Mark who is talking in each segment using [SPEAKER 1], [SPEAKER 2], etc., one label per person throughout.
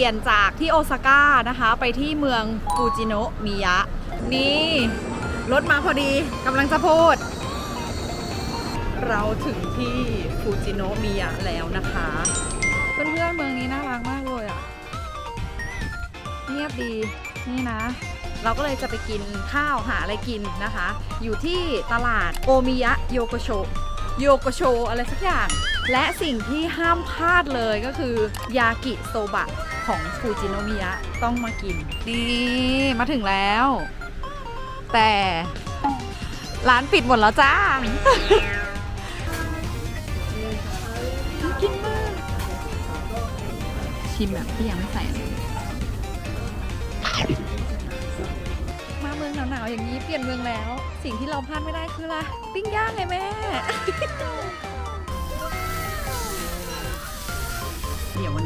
[SPEAKER 1] ปลี่ยนจากที่โอซาก้านะคะ ไปที่เมืองฟูจิโนะมิยะ นี่ รถมาพอดีกำลังจะพูด เราถึงที่ฟูจิโนะมิยะแล้วนะคะ เพื่อนๆเมืองนี้น่ารักมากเลยอะ เงียบดีนี่นะ เราก็เลยจะไปกินข้าวหาอะไรกินนะคะ อยู่ที่ตลาดโอมิยะโยโกโชโยโกโชอะไรสักอย่าง และสิ่งที่ห้ามพลาดเลยก็คือยากิโซบะ ของฟูจิโนมิยะต้องมากิน นี่มาถึงแล้ว แต่ร้านปิดหมดแล้วจ้า กินมากชิมแบบที่ยังไม่ใส่อะไรมาเมืองหนาวๆอย่างนี้เปลี่ยนเมืองแล้ว สิ่งที่เราพลาดไม่ได้คืออะไรปิ้งย่างไงแม่ เดี๋ยววัน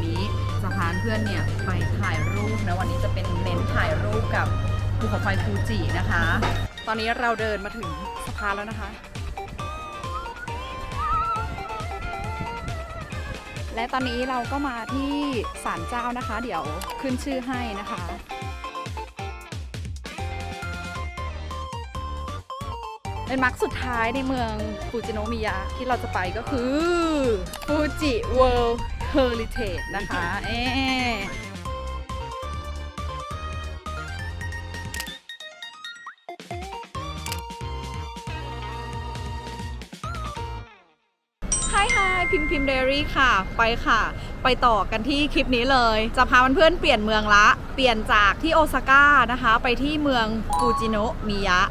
[SPEAKER 1] นี้จะ พาเพื่อนเนี่ยไปถ่ายรูปนะวันนี้จะเป็นเน้นถ่ายรูปกับภูเขาไฟฟูจินะคะ ตอนนี้เราเดินมาถึงสะพานแล้วนะคะ และตอนนี้เราก็มาที่ศาลเจ้านะคะ เดี๋ยวขึ้นชื่อให้นะคะเป็นมาร์คสุดท้ายในเมืองฟูจิโนมิยะที่เราจะไปก็คือฟูจิเวิลด์ เฮอริเทจนะคะเอ๊ะไฮไฮพิมพิมเดรี่ค่ะ ไปค่ะ ไปต่อกันที่คลิปนี้เลย จะพาเพื่อนๆเปลี่ยนเมืองละ เปลี่ยนจากที่โอซาก้านะคะ ไปที่เมืองฟูจิโนะมิยะ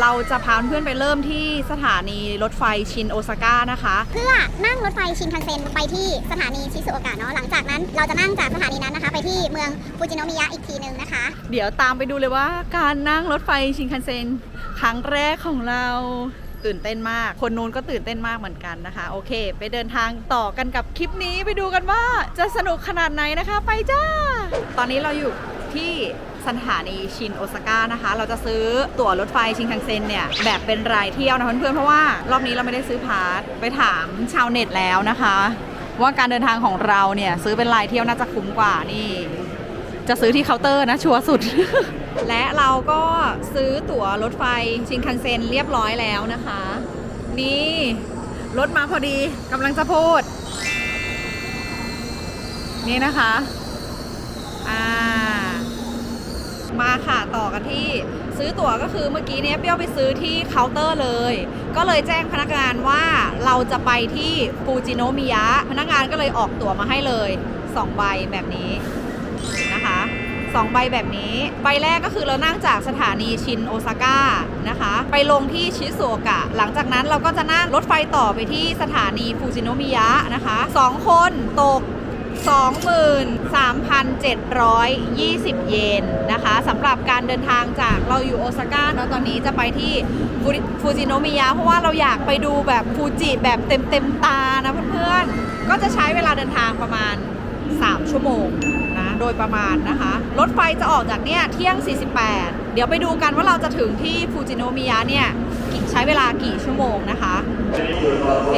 [SPEAKER 1] เราจะพาเพื่อนๆไปเริ่มที่สถานีรถไฟชินโอซาก้านะคะ
[SPEAKER 2] เพื่อนั่งรถไฟชินคันเซ็นไปที่สถานีชิซุโอกะเนาะหลังจากนั้นเราจะนั่งจากสถานีนั้นนะคะ ไปที่เมืองฟูจิโนมิยะอีกทีหนึ่งนะคะ
[SPEAKER 1] เดี๋ยวตามไปดูเลยว่าการนั่งรถไฟชินคันเซ็นครั้งแรกของเราตื่นเต้นมาก คนนู้นก็ตื่นเต้นมากเหมือนกันนะคะ โอเค ไปเดินทางต่อกันกับคลิปนี้ไปดูกันว่าจะสนุกขนาดไหนนะคะ ไปจ้า ตอนนี้เราอยู่ที่ สถานีชินโอซาก้านะคะ เราจะซื้อตั๋วรถไฟชินคันเซ็นเนี่ยแบบเป็นรายเที่ยวนะเพื่อนๆเพราะว่ารอบนี้เราไม่ได้ซื้อพาสไปถามชาวเน็ตแล้วนะคะ ว่าการเดินทางของเราเนี่ยซื้อเป็นรายเที่ยวน่าจะคุ้มกว่านี่ จะซื้อที่เคาน์เตอร์นะชัวร์สุด และเราก็ซื้อตั๋วรถไฟชินคันเซ็นเรียบร้อยแล้วนะคะ นี่รถมาพอดีกำลังจะพูด นี่นะคะ อ่า มาค่ะต่อกัน ที่ซื้อตั๋วก็คือเมื่อกี้เนี้ยเปรี้ยวไปซื้อที่เคาน์เตอร์เลย ก็เลยแจ้งพนักงานว่าเราจะไปที่ฟูจิโนมิยะพนักงานก็เลยออกตั๋วมาให้เลย2ใบแบบนี้นะคะสองใบแบบนี้ ใบแรกก็คือเรานั่งจากสถานีชินโอซาก้านะคะ ไปลงที่ชิซุโอกะ หลังจากนั้นเราก็จะนั่งรถไฟต่อไปที่สถานีฟูจิโนมิยะนะคะสองคนตก 23,720 เยนนะคะสำหรับการเดินทางจากเราอยู่โอซาก้าเนาะตอนนี้จะไปที่ฟูจิโนมิยะเพราะว่าเราอยากไปดูแบบฟูจิแบบเต็มเต็มตานะเพื่อนๆ ก็จะใช้เวลาเดินทางประมาณ 3 ชั่วโมงนะโดยประมาณนะคะ รถไฟจะออกจากเนี่ยเที่ยง 48 เดี๋ยวไปดูกันว่าเราจะถึงที่ฟูจิโนมิยะเนี่ยใช้เวลากี่ชั่วโมงนะคะโอเค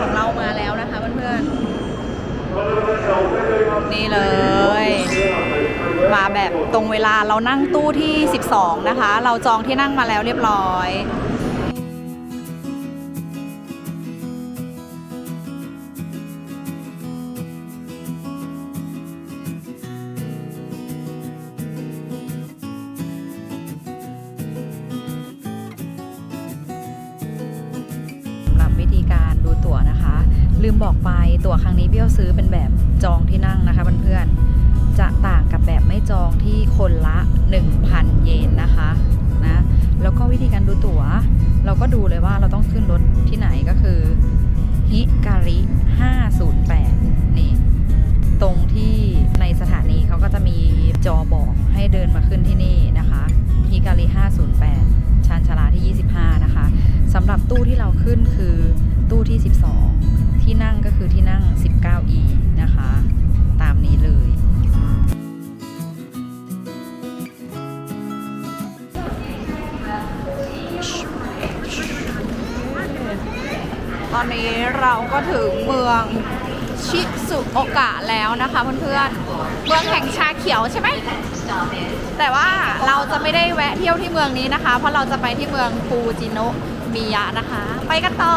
[SPEAKER 1] ของเรามา แบบตรงเวลาเรานั่งตู้ที่ 12 นะคะ เราจองที่นั่งมาแล้วเรียบร้อยสำหรับวิธีการดูตั๋วนะคะลืมบอกไปตั๋วครั้งนี้เบี้ยวซื้อเป็นแบบจองที่นั่งนะคะเพื่อนๆ จะต่างกับแบบไม่จองที่คนละ 1,000 เยนนะคะนะแล้วก็วิธีการดูตั๋ว เราก็ดูเลยว่าเราต้องขึ้นรถที่ไหนก็คือฮิการิ 508 นี่ ตรงที่ในสถานีเขาก็จะมีจอบอกให้เดินมาขึ้นที่นี่นะคะฮิการิ 508 ชานชาลาที่ 25 นะคะสำหรับตู้ที่เราขึ้นคือตู้ที่ 12 ที่นั่งก็คือที่นั่ง 19E นะคะ ตามนี้เลย อนนี้เราก็ถึงเมืองชิซุโอกะแล้วนะคะเพื่อนๆ เมืองแห่งชาเขียวใช่ไหม แต่ว่าเราจะไม่ได้แวะเที่ยวที่เมืองนี้นะคะ เพราะเราจะไปที่เมืองฟูจิโนะมิยะนะคะ ไปกันต่อ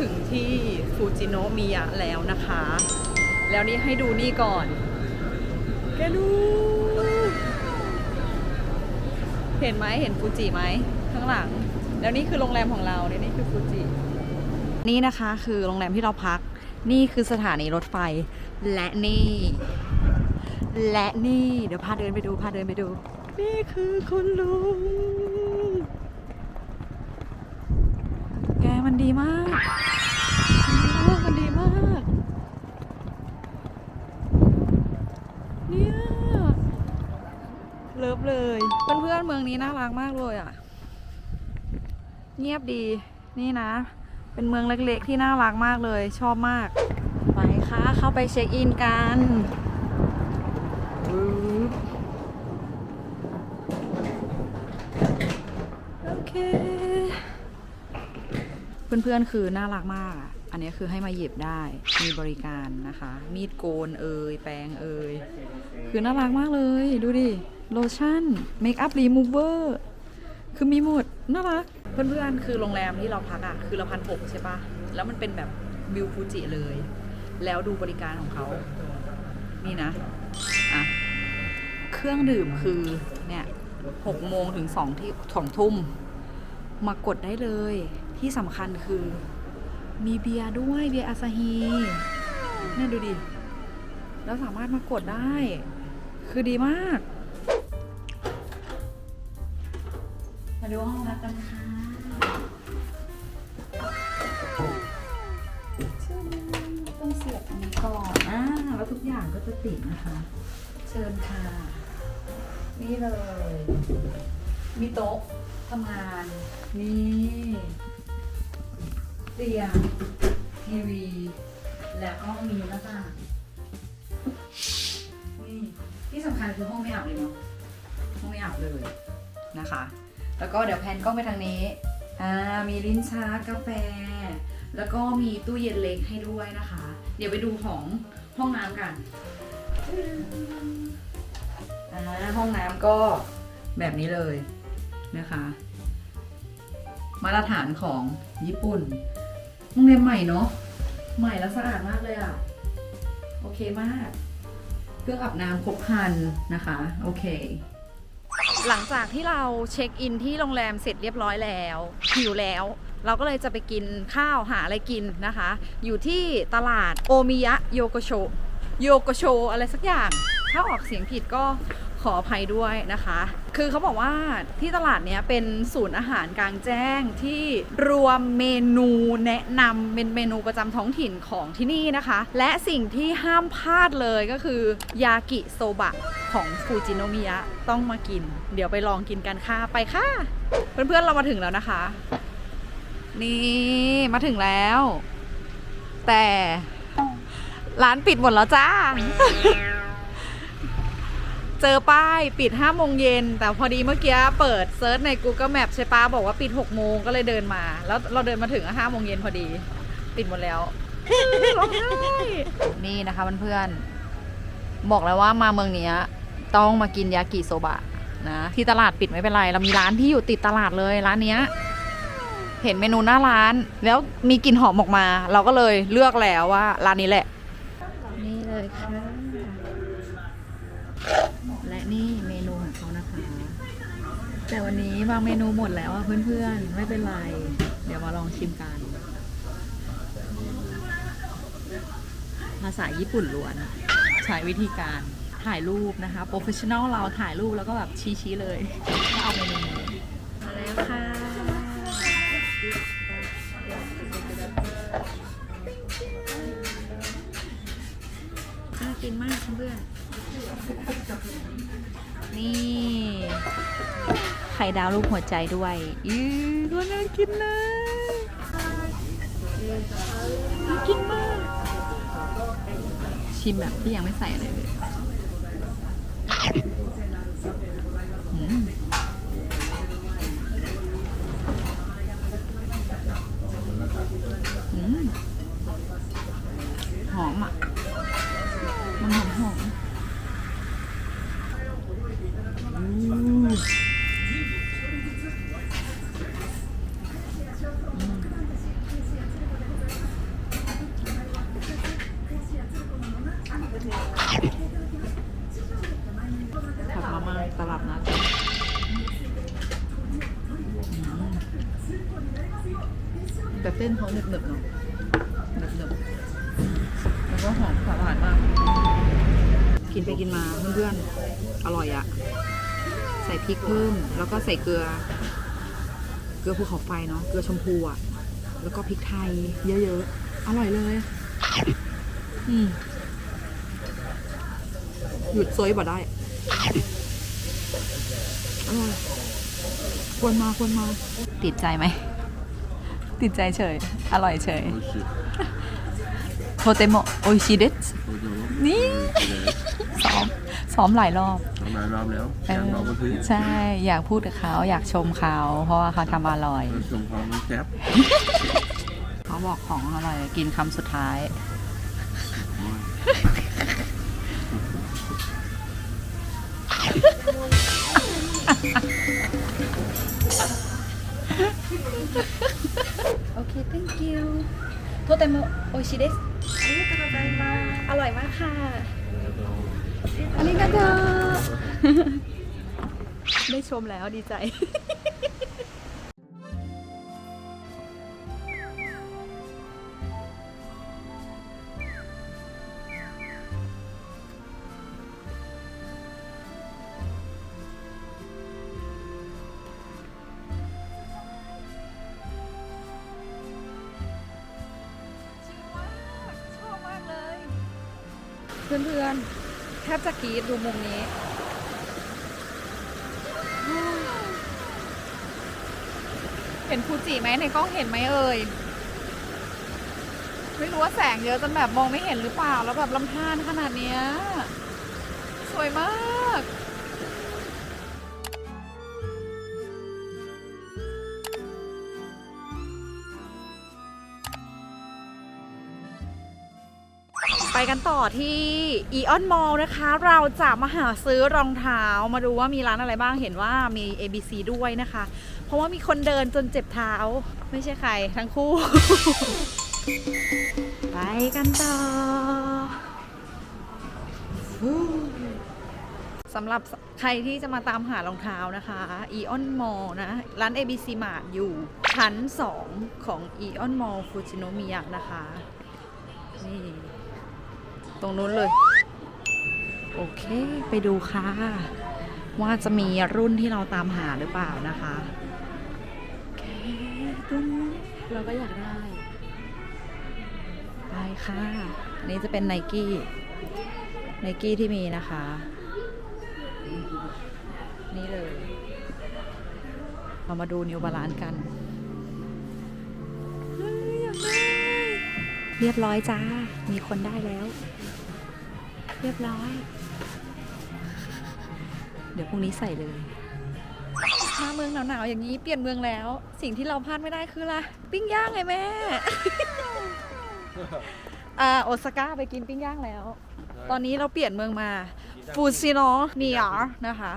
[SPEAKER 1] ถึงที่ฟูจิโนะมิยะแล้วนะคะ แล้วนี่ให้ดูนี่ก่อน แกดู เห็นไหมเห็นฟูจิไหมข้างหลัง แล้วนี่คือโรงแรมของเราเนี่ยนี่คือฟูจิ นี่นะคะคือโรงแรมที่เราพัก นี่คือสถานีรถไฟ และนี่ และนี่เดี๋ยวพาเดินไปดูพาเดินไปดู นี่คือคุณลุงแกมันดีมาก นี้น่ารักมากเลยอะ เงียบดี นี่นะ เป็นเมืองเล็กๆที่น่ารักมากเลย ชอบมาก ไปค่ะ เข้าไปเช็คอินกันโอเค เพื่อนๆคือน่ารักมากอะอันนี้คือให้มาหยิบได้ มีบริการนะคะ มีดโกนเอย แปรงเอย คือน่ารักมากเลย ดูดิ โลชั่นเมคอัพรีมูเวอร์คือมีหมดน่ารักเพื่อนๆ คือโรงแรมที่เราพักอะ คือเราพันหกใช่ปะแล้วมันเป็นแบบวิวฟูจิเลย แล้วดูบริการของเขานี่นะ อะ เครื่องดื่มคือเนี่ยหกโมงถึงสองที่สองทุ่ม มากดได้เลย ที่สำคัญคือ มีเบียร์ด้วยเบียร์อาซาฮีเนี่ยดูดิ แล้วสามารถมากดได้ คือดีมาก ดูห้องพักกันค่ะชื่อต้องเสียบอันนี้ก่อนอ่าแล้วทุกอย่างก็จะติดนะคะ เชิญค่ะ นี่เลย มีโต๊ะทำงาน นี่เตียงทีวี แล้วก็มีหน้าต่างนี่ที่สำคัญคือห้องไม่อาบเลยเนาะห้องไม่อาบเลยนะคะ แล้วก็เดี๋ยวแพนกล้องไปทางนี้อ่ามีลิ้นชักกาแฟ แล้วก็มีตู้เย็นเล็กให้ด้วยนะคะ เดี๋ยวไปดูของห้องน้ำกันอ่าห้องน้ำก็แบบนี้เลยนะคะ มาตรฐานของญี่ปุ่นโรงเรียนใหม่เนาะใหม่แล้วสะอาดมากเลยอะโอเคมาก เครื่องอาบน้ำครบครันนะคะ โอเค หลังจากที่เราเช็คอินที่โรงแรมเสร็จเรียบร้อยแล้วหิวแล้ว เราก็เลยจะไปกินข้าวหาอะไรกินนะคะ อยู่ที่ตลาดโอมิยะโยโกโชโยโกโชอะไรสักอย่าง ถ้าออกเสียงผิดก็ ขออภัยด้วยนะคะ คือเขาบอกว่าที่ตลาดเนี้ยเป็นศูนย์อาหารกลางแจ้งที่รวมเมนูแนะนำเป็นเมนูประจำท้องถิ่นของที่นี่นะคะ และสิ่งที่ห้ามพลาดเลยก็คือยากิโซบะของฟูจิโนมิยะต้องมากิน เดี๋ยวไปลองกินกันค่ะไปค่ะ เพื่อนๆเรามาถึงแล้วนะคะ นี่มาถึงแล้ว แต่ร้านปิดหมดแล้วจ้า เจอป้ายปิด5โมงเย็นแต่พอดีเมื่อกี้เปิดเซิร์ชใน Google Map ใช่ปะบอกว่าปิด6โมงก็เลยเดินมา แล้วเราเดินมาถึง5โมงเย็นพอดี ปิดหมดแล้วร้องไห้นี่นะคะเพื่อนๆบอกแล้วว่ามาเมืองนี้ต้องมากินยากิโซบะนะ ที่ตลาดปิดไม่เป็นไร เรามีร้านที่อยู่ติดตลาดเลยร้านเนี้ยเห็นเมนูหน้าร้าน แล้วมีกลิ่นหอมออกมา เราก็เลยเลือกแล้วว่าร้านนี้แหละ นี่เลยค่ะ นี่เมนูของเขานะคะ แต่วันนี้บางเมนูหมดแล้วอะเพื่อนๆ ไม่เป็นไร เดี๋ยวมาลองชิมกัน ภาษาญี่ปุ่นล้วน ใช้วิธีการถ่ายรูปนะคะโปรเฟชชั่นอลเราถ่ายรูปแล้วก็แบบชี้ๆเลยก็เอาเมนูมาแล้วค่ะน่ากินมากเพื่อน นี่ ไข่ดาวรูปหัวใจด้วยอือก็น่ากินนะน่ากินมาก ชิมแบบที่ยังไม่ใส่อะไรเลย พริกเพิ่ม แล้วก็ใส่เกลือ เกลือภูเขาไฟเนาะ เกลือชมพูอะแล้วก็พริกไทยเยอะๆ อร่อยเลยหยุดซอยบ่ได้ควรมาควรมา ติดใจไหม ติดใจเฉย อร่อยเฉยโทเตโมโอชิเดสนี่ซ้อมซ้อมหลายรอบ
[SPEAKER 3] ทำไมรอบแล้วแกงเราก็คือ
[SPEAKER 1] ใช่อยากพูดกับเขาอยากชมเขา เพราะว่าเขาทำอร่อย
[SPEAKER 3] ชมเขามันแซ่บ
[SPEAKER 1] เขาบอกของอร่อยกินคำสุดท้าย โอเค thank you โทเตโมโอชิเดสอร่อยมากค่ะอันนี้ก็เธอ ได้ชมแล้วดีใจชอบมากเลยเพื่อนๆ แทบจะกรีดดูมุมนี้ เห็นฟูจิ ไหมในกล้องเห็นไหมเอ่ยไม่รู้ว่าแสงเยอะจนแบบมองไม่เห็นหรือเปล่าแล้วแบบลำธารขนาดเนี้ยสวยมาก ไปกันต่อที่อีออนมอลนะคะ เราจะมาหาซื้อรองเท้ามาดูว่ามีร้านอะไรบ้างเห็นว่ามี ABC ด้วยนะคะ เพราะว่ามีคนเดินจนเจ็บเท้า ไม่ใช่ใครทั้งคู่ ไปกันต่อสำหรับใครที่จะมาตามหารองเท้านะคะ Eon Mall นะ ร้าน ABC Mart อยู่ชั้น 2 ของ Eon Mall Fujinomiya นะคะนี่ ตรงนู้นเลย โอเค ไปดูค่ะ ว่าจะมีรุ่นที่เราตามหาหรือเปล่านะคะโอเคตรงนู้นเราก็อยากได้ ไปค่ะ อันนี้จะเป็นไนกี้ไนกี้ที่มีนะคะ นี่เลย เรามาดูนิวบาลานกันเรียบร้อยจ้า มีคนได้แล้ว เรียบร้อย เดี๋ยวพรุ่งนี้ใส่เลย มาเมืองหนาวๆอย่างนี้เปลี่ยนเมืองแล้ว สิ่งที่เราพลาดไม่ได้คืออะไรปิ้งย่างไงแม่ อ่าโอซาก้าไปกินปิ้งย่างแล้ว ตอนนี้เราเปลี่ยนเมืองมาฟูซิโนเนียนะคะ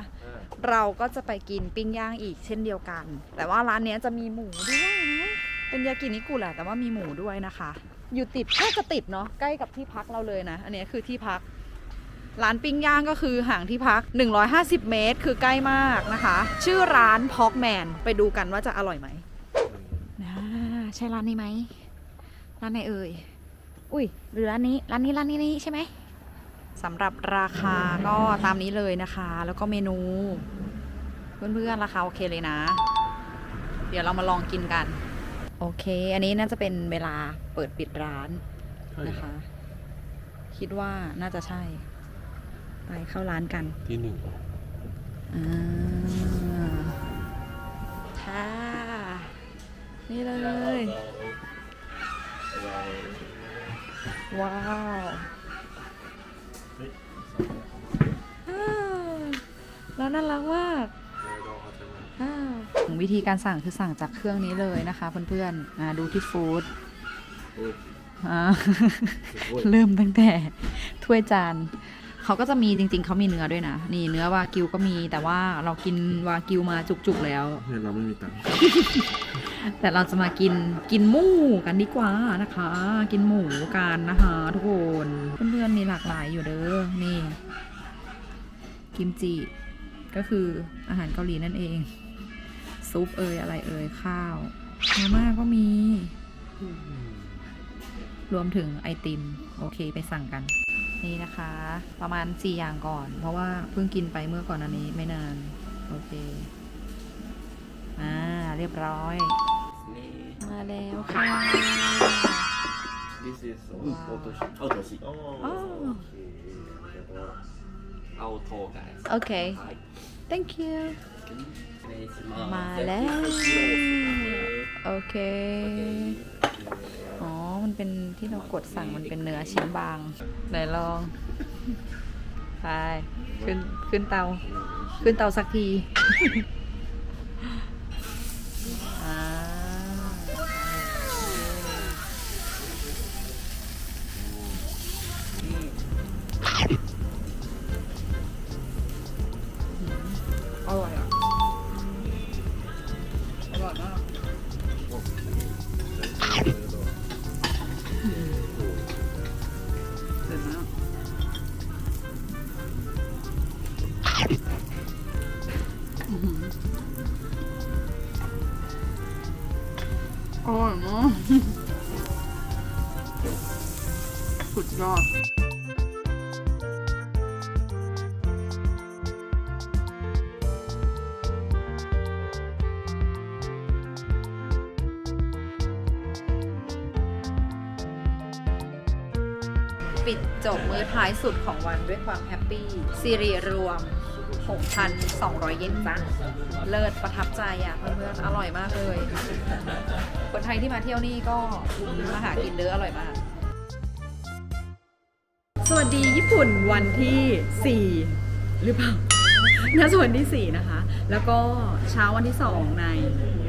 [SPEAKER 1] เราก็จะไปกินปิ้งย่างอีกเช่นเดียวกัน แต่ว่าร้านเนี้ยจะมีหมูด้วยนะเป็นยากินิกุแหละแต่ว่ามีหมูด้วยนะคะ อยู่ติดน่าจะติดเนาะใกล้กับที่พักเราเลยนะ อันเนี้ยคือที่พัก ร้านปิ้งย่างก็คือห่างที่พัก 150 เมตร คือใกล้มากนะคะ ชื่อร้านพอกแมนไปดูกันว่าจะอร่อยไหมนะใช่ร้านนี้ไหมร้านไหนเอ่ย อุ้ยหรือร้านนี้ร้านนี้ร้านนี้นี่ใช่ไหมสำหรับราคาก็ตามนี้เลยนะคะ แล้วก็เมนู เพื่อนๆราคาโอเคเลยนะ เดี๋ยวเรามาลองกินกัน โอเค อันนี้น่าจะเป็นเวลาเปิดปิดร้านนะคะ คิดว่าน่าจะใช่ ไปเข้าร้านกัน
[SPEAKER 3] ที่หนึ่ง
[SPEAKER 1] ค่ะ นี่เลย ว้าวแล้วน่ารักมากวิธีการสั่งคือสั่งจากเครื่องนี้เลยนะคะเพื่อนๆดูที่ฟู้ดเริ่มตั้งแต่ถ้วยจาน เขาก็จะมีจริง ๆ เขามีเนื้อด้วยนะ นี่เนื้อวากิวก็มี แต่ว่าเรากินวากิวมาจุกๆแล้ว
[SPEAKER 3] เนี่ยเราไม่มีตังค์
[SPEAKER 1] แต่เราจะมากินกินหมูกันดีกว่านะคะ กินหมูกันนะคะทุกคนเพื่อนๆมีหลากหลายอยู่เด้อนี่ กิมจิ ก็คืออาหารเกาหลีนั่นเอง ซุปเอยอะไรเอยข้าวมาม่าก็มี รวมถึงไอติม โอเคไปสั่งกัน นี่นะคะ ประมาณ 4 อย่างก่อน เพราะว่าเพิ่งกินไปเมื่อก่อนอันนี้ไม่นาน โอเค อ่า เรียบร้อย มาแล้วค่ะ
[SPEAKER 4] This is
[SPEAKER 1] Wow.
[SPEAKER 4] photo shoot. Photo shoot. Oh.
[SPEAKER 1] Oh.
[SPEAKER 4] Auto guys.
[SPEAKER 1] โอเค
[SPEAKER 4] Hi.
[SPEAKER 1] thank you มาแล้ว โอเค อ๋อ มันเป็นที่เรากดสั่งมันเป็นเนื้อชิ้นบาง ไหนลอง ไป ขึ้น ขึ้นเตา ขึ้นเตาสักที อดปิดจบมื้อท้ายสุดของวันด้วยความแฮปปี้ซีรีรวม 6,200 เยนจ้ะเลิศประทับใจอะเพื่อนๆอร่อยมากเลย คนไทยที่มาเที่ยวนี่ก็มาหากินเด้ออร่อยมาก สวัสดีญี่ปุ่นวันที่ 4 หรือเปล่าน่าจะวันที่ 4 นะคะ แล้วก็เช้าวันที่ 2 ใน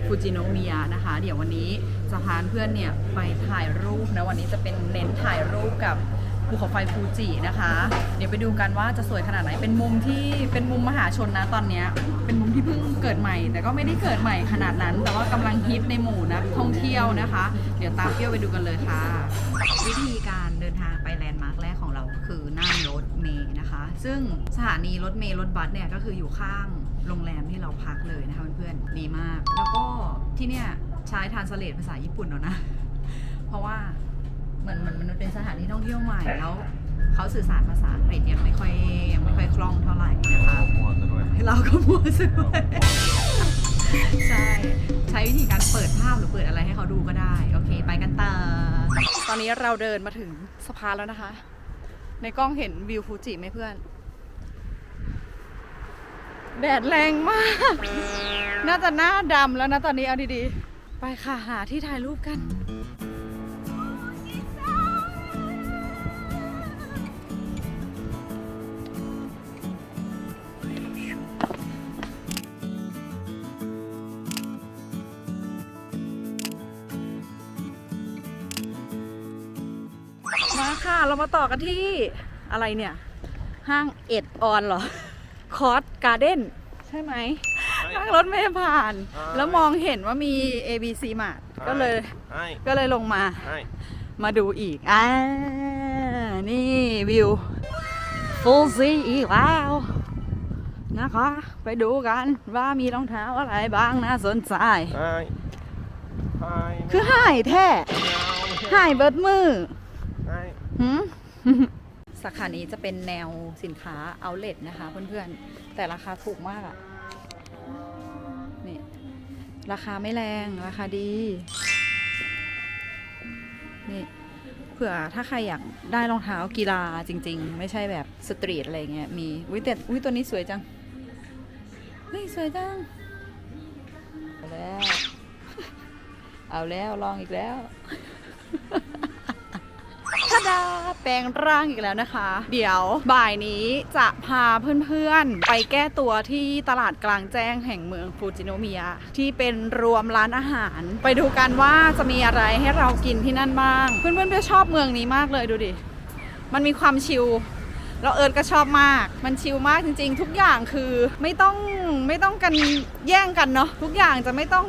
[SPEAKER 1] ฟูจิโนมิยะนะคะ เดี๋ยววันนี้จะพาเพื่อนเนี่ยไปถ่ายรูปนะวันนี้จะเป็นเน้นถ่ายรูปกับภูเขาไฟฟูจินะคะ เดี๋ยวไปดูกันว่าจะสวยขนาดไหน เป็นมุมที่เป็นมุมมหาชนนะตอนนี้ เป็นมุมที่เพิ่งเกิดใหม่ แต่ก็ไม่ได้เกิดใหม่ขนาดนั้น แต่ว่ากำลังฮิตในหมู่นักท่องเที่ยวนะคะ เดี๋ยวตามเที่ยวไปดูกันเลยค่ะ วิธีการเดินทาง ซึ่งสถานีรถเมล์รถบัสเนี่ยก็คืออยู่ข้างโรงแรมที่เราพักเลยนะคะเพื่อนๆดีมาก แล้วก็ที่เนี่ยใช้ทานสเลตภาษาญี่ปุ่นแล้วนะ เพราะว่าเหมือนมันมันเป็นสถานที่ท่องเที่ยวใหม่แล้วเขาสื่อสารภาษาอังกฤษยังไม่ค่อยยังไม่ค่อยคล่องเท่าไหร่นะคะเราก็มัวซะด้วยใช่ใช้วิธีการเปิดภาพหรือเปิดอะไรให้เขาดูก็ได้ โอเค ไปกันต่อตอนนี้เราเดินมาถึงสะพานแล้วนะคะ ในกล้องเห็นวิวฟูจิไหมเพื่อน แดดแรงมาก น่าจะหน้าดำแล้วนะตอนนี้เอาดีๆ ไปค่ะหาที่ถ่ายรูปกัน มาค่ะ เรามาต่อกันที่อะไรเนี่ย ห้างเอ็ดออนเหรอ คอร์สการ์เด้นใช่ไหมนั่งรถไม่ผ่านแล้วมองเห็นว่ามี ABC มาก็เลย
[SPEAKER 4] Hi.
[SPEAKER 1] ก็เลยลงมา
[SPEAKER 4] Hi.
[SPEAKER 1] มาดูอีก อ่า นี่วิว ฟูซีอีกแล้วนะคะ ไปดูกันว่ามีรองเท้าอะไรบ้างน่าสนใจ
[SPEAKER 4] Hi. Hi.
[SPEAKER 1] คือหายแท้หายเบิดมือ
[SPEAKER 4] Hi.
[SPEAKER 1] หืม สาขานี้จะเป็นแนวสินค้าเอาเล t นะคะเพื่อนๆ แต่ราคาถูกมากอะนี่ ราคาไม่แรงราคาดี นี่เผื่อถ้าใครอยากได้รองเท้ากีฬาจริง ๆ ไม่ใช่แบบสตรีทอะไรเงี้ยมีวิแต่วิตัวนี้สวยจังเฮ้ยสวยจัง เอาแล้ว เอาแล้วลองอีกแล้ว ท่าดาแปลงร่างอีกแล้วนะคะ เดี๋ยวบ่ายนี้จะพาเพื่อนๆ ไปแก้ตัวที่ตลาดกลางแจ้งแห่งเมืองฟูจิโนมิยะที่เป็นรวมร้านอาหาร ไปดูกันว่าจะมีอะไรให้เรากินที่นั่นบ้าง เพื่อนๆจะชอบเมืองนี้มากเลยดูดิ มันมีความชิล แล้วเอิร์ธก็ชอบมาก มันชิลมากจริง ๆ ทุกอย่างคือไม่ต้องไม่ต้องกันแย่งกันเนาะทุกอย่างจะไม่ต้อง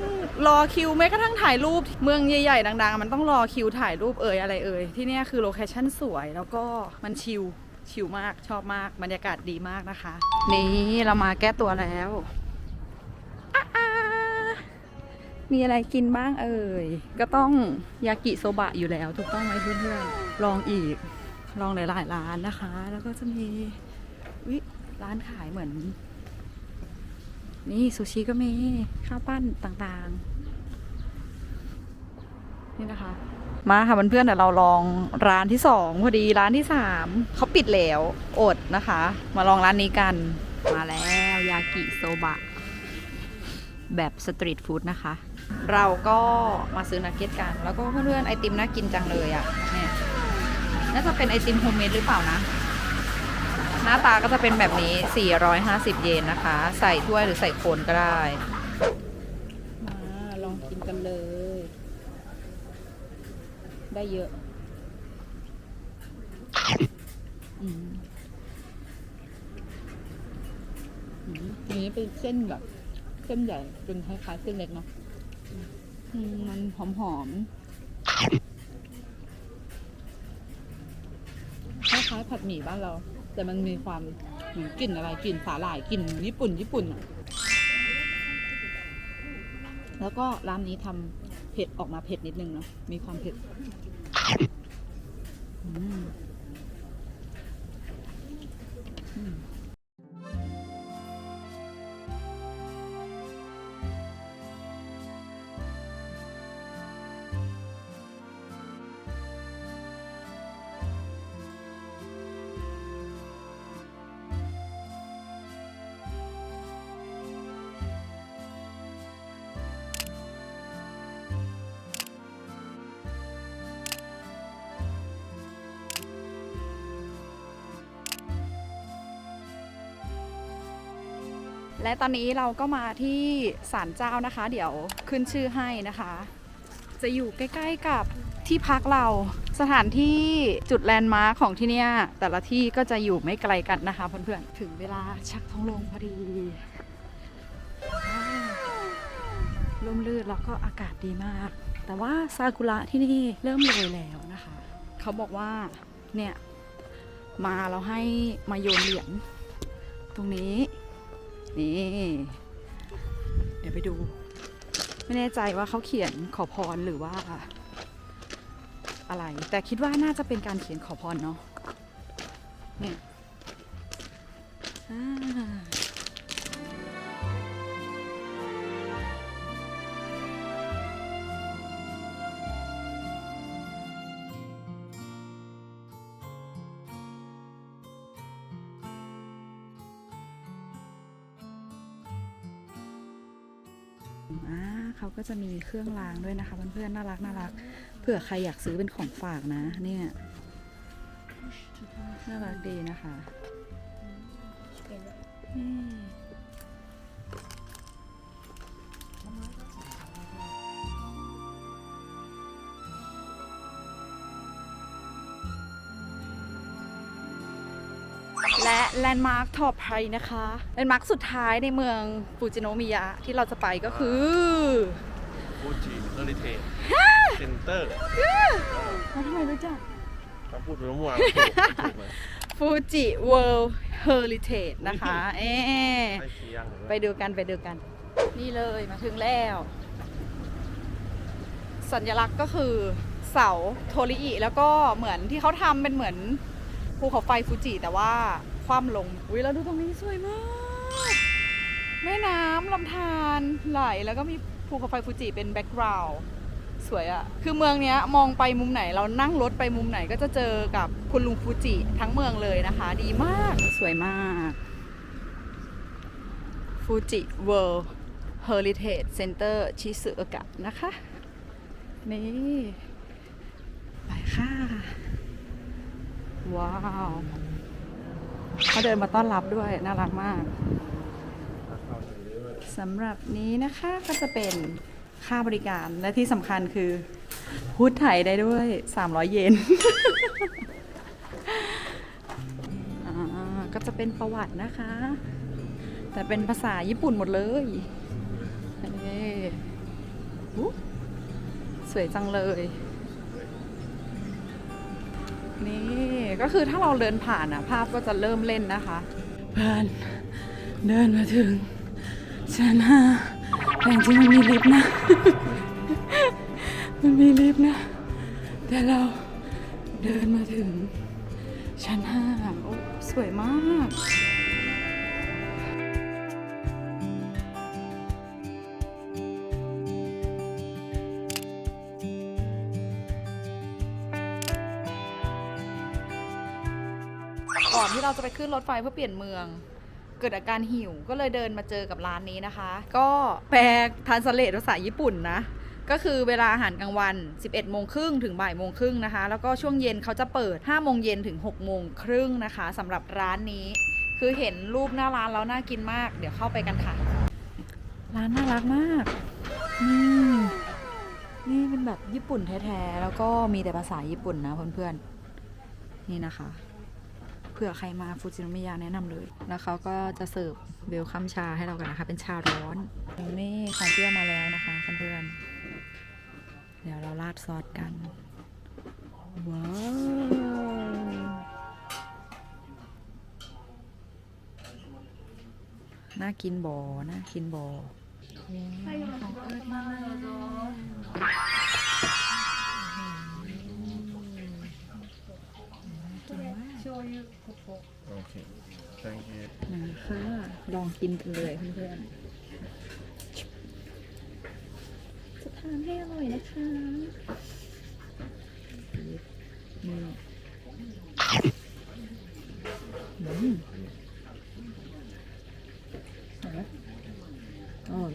[SPEAKER 1] รอคิวแม้กระทั่งถ่ายรูปเมืองใหญ่ๆดังๆ มันต้องรอคิวถ่ายรูปเอ่ยอะไรเอ่ยที่นี่คือโลเคชั่นสวยแล้วก็มันชิลชิลมากชอบมากบรรยากาศดีมากนะคะ นี่เรามาแก้ตัวแล้วมีอะไรกินบ้างเอ่ย ก็ต้องยากิโซบะอยู่แล้ว ถูกต้องไหมเพื่อนๆลองอีก ลองหลายๆร้านนะคะ แล้วก็จะมีวิร้านขายเหมือน นี่ซูชิก็มีข้าวปั้นต่างๆ นี่นะคะ มาค่ะเพื่อนๆเดี๋ยวเราลองร้านที่สองพอดีร้านที่สามเขาปิดแล้วอดนะคะ มาลองร้านนี้กันมาแล้วยากิโซบะ แบบสตรีทฟู้ดนะคะ เราก็มาซื้อนักเก็ตกัน แล้วก็เพื่อนๆไอติมน่ากินจังเลยอะ่ะเน่าจะเป็นไอติมโฮมเมดหรือเปล่านะ หน้าตาก็จะเป็นแบบนี้ 450 เยนนะคะ ใส่ถ้วยหรือใส่โคนก็ได้ มาลองกินกันเลย ได้เยอะอืมอืมอันนี้เป็นเส้นแบบ เส้นใหญ่เป็นคล้ายๆเส้นเล็กเนาะมมันหอมๆ คล้ายๆผัดหมี่บ้านเรา แต่มันมีความเหมือนกลิ่นอะไรกลิ่นสาหร่ายกลิ่นญี่ปุ่นญี่ปุ่นอะแล้วก็ร้านนี้ทำเผ็ดออกมาเผ็ดนิดนึงเนาะมีความเผ็ดอืม และตอนนี้เราก็มาที่ศาลเจ้านะคะ เดี๋ยวขึ้นชื่อให้นะคะ จะอยู่ใกล้ๆกับที่พักเราสถานที่จุดแลนด์มาร์คของที่เนี่ยแต่ละที่ก็จะอยู่ไม่ไกลกันนะคะเพื่อนๆถึงเวลาชักท้องลงพอดีว้าวร่มรื่นแล้วก็อากาศดีมาก แต่ว่าซากุระที่นี่เริ่มโรยแล้วนะคะ เขาบอกว่าเนี่ยมาเราให้มาโยนเหรียญตรงนี้ นี่ เดี๋ยวไปดู ไม่แน่ใจว่าเขาเขียนขอพรหรือว่า อะไร แต่คิดว่าน่าจะเป็นการเขียนขอพรเนาะเนี่ยอ่า จะมีเครื่องรางด้วยนะคะเพื่อนๆน่ารักน่ารักเผื่อใครอยากซื้อเป็นของฝากนะ เนี่ยน่ารักดีนะคะและแลนด์มาร์คต่อไปนะคะ แลนด์มาร์คสุดท้ายในเมืองฟูจิโนมิยะที่เราจะไปก็คือ
[SPEAKER 4] ฟูจิเฮอริเทจเซ็นเตอร์
[SPEAKER 1] ทำไมรู้จัก
[SPEAKER 4] ถ้าพูดไปมั่วๆถูกถูกไหม
[SPEAKER 1] ฟูจิเวิลด์เฮอริเทจนะคะ เอ๊ะ
[SPEAKER 4] ใกล้เคียง
[SPEAKER 1] ไปดูกันไปดูกัน นี่เลยมาถึงแล้ว สัญลักษณ์ก็คือเสาโทริอิแล้วก็เหมือนที่เขาทำเป็นเหมือนภูเขาไฟฟูจิแต่ว่าคว่ำลงอุ้ยแล้วดูตรงนี้สวยมาก แม่น้ำลำธารไหลแล้วก็มี ภูเขาไฟฟูจิเป็นแบ็กกราวด์สวยอะคือเมืองเนี้ยมองไปมุมไหนเรานั่งรถไปมุมไหนก็จะเจอกับคุณลุงฟูจิทั้งเมืองเลยนะคะ ดีมากสวยมากฟูจิเวิลด์เฮอริเทจเซ็นเตอร์ชิซึโอกะนะคะ นี่ ไปค่ะ ว้าวเขาเดินมาต้อนรับด้วย น่ารักมาก สำหรับนี้นะคะก็จะเป็นค่าบริการและที่สำคัญคือพูดไทยได้ด้วย 300 เยนก็จะเป็นประวัตินะคะ แต่เป็นภาษาญี่ปุ่นหมดเลยสวยจังเลย นี่ก็คือถ้าเราเดินผ่านอะ ภาพก็จะเริ่มเล่นนะคะผ่านเดินมาถึง ชั้นห้าแต่จริงมันมีลิฟต์นะ มันมีลิฟต์นะ แต่เราเดินมาถึง ชั้นห้าโอ้สวยมากก่อนที่เราจะไปขึ้นรถไฟเพื่อเปลี่ยนเมือง กิดอาการหิวก็เลยเดินมาเจอกับร้านนี้นะคะ ก็แปลทานสเลตภาษาญี่ปุ่นนะ ก็คือเวลาอาหารกลางวัน 11 โมงครึ่งถึงบ่ายโมงครึ่งนะคะ แล้วก็ช่วงเย็นเขาจะเปิด 5 โมงเย็นถึง 6 โมงครึ่งนะคะสำหรับร้านนี้ คือเห็นรูปหน้าร้านแล้วน่ากินมาก เดี๋ยวเข้าไปกันค่ะ ร้านน่ารักมากนี่นี่เป็นแบบญี่ปุ่นแท้ๆ แล้วก็มีแต่ภาษาญี่ปุ่นนะเพื่อนๆ นี่นะคะ เผื่อใครมาฟูจิโนมิยะแนะนำเลย แล้วเขาก็จะเสิร์ฟเวลคัมชาให้เรากันนะคะ เป็นชาร้อน นี่ของเปรี้ยวมาแล้วนะคะเพื่อนๆเดี๋ยวเราราดซอสกัน ว้าวน่ากินบอน่ากินบอของเอิร์ดมาแล้ว
[SPEAKER 3] โอเค thank you
[SPEAKER 1] นะคะลองกินกันเลยเพื่อนๆจะทานให้อร่อยนะคะนี่อืมเห็นไหมอร่อ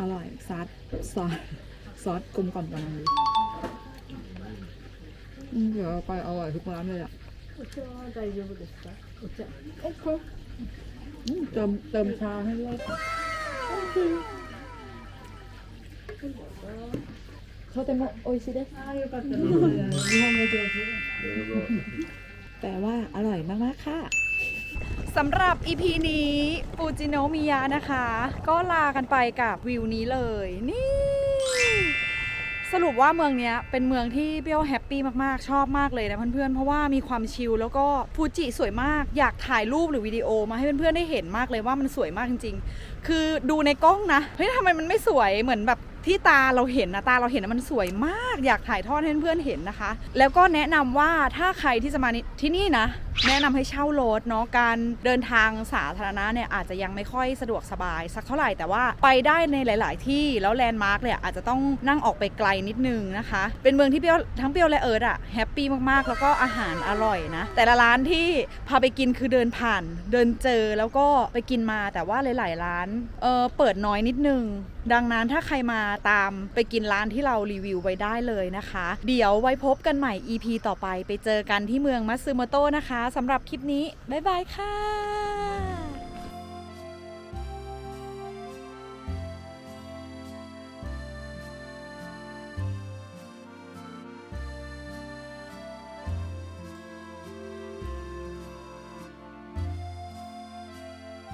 [SPEAKER 1] อร่อยซอสซอสซอสกลมกล่อมกำลังดีอืมเดี๋ยวเอาไปอร่อยทุกร้านเลยอะโอเคอืมเติมเติมชาให้ด้วยค่ะเขาแต่โมโออิชิเดสแปลว่าอร่อยมากๆค่ะ สำหรับ EP นี้ฟูจิโนมิยะนะคะ ก็ลากันไปกับวิวนี้เลย นี่ สรุปว่าเมืองเนี้ยเป็นเมืองที่เบี้ยวแฮปปี้มากๆ ชอบมากเลยนะเพื่อนๆ เพราะว่ามีความชิลแล้วก็ฟูจิสวยมาก อยากถ่ายรูปหรือวิดีโอมาให้เพื่อนๆ ได้เห็นมากเลยว่ามันสวยมากจริงๆ คือดูในกล้องนะ เฮ้ยทำไมมันไม่สวยเหมือนแบบที่ตาเราเห็นนะตาเราเห็นนะมันสวยมาก อยากถ่ายทอดให้เพื่อนๆเห็นนะคะ แล้วก็แนะนำว่าถ้าใครที่จะมาที่นี่นะ แนะนำให้เช่ารถเนาะการเดินทางสาธารณะเนี่ยอาจจะยังไม่ค่อยสะดวกสบาย สักเท่าไหร่แต่ว่าไปได้ในหลาย ๆ ที่แล้วแลนด์มาร์กเนี่ยอาจจะต้องนั่งออกไปไกลนิดนึงนะคะ เป็นเมืองที่เปรี้ยวทั้งเปรี้ยวและเอิร์ดอะแฮปปี้มาก ๆ แล้วก็อาหารอร่อยนะแต่ละร้านที่พาไปกินคือเดินผ่าน เดินเจอแล้วก็ไปกินมาแต่ว่าหลาย ๆ ร้านเออเปิดน้อยนิดนึงดังนั้นถ้าใครมาตามไปกินร้านที่เรารีวิวไว้ได้เลยนะคะ เดี๋ยวไว้พบกันใหม่ EP ต่อไปไปเจอกันที่เมืองมัตสึโมโตะนะคะสำหรับคลิปนี้ บ๊ายบายค่ะ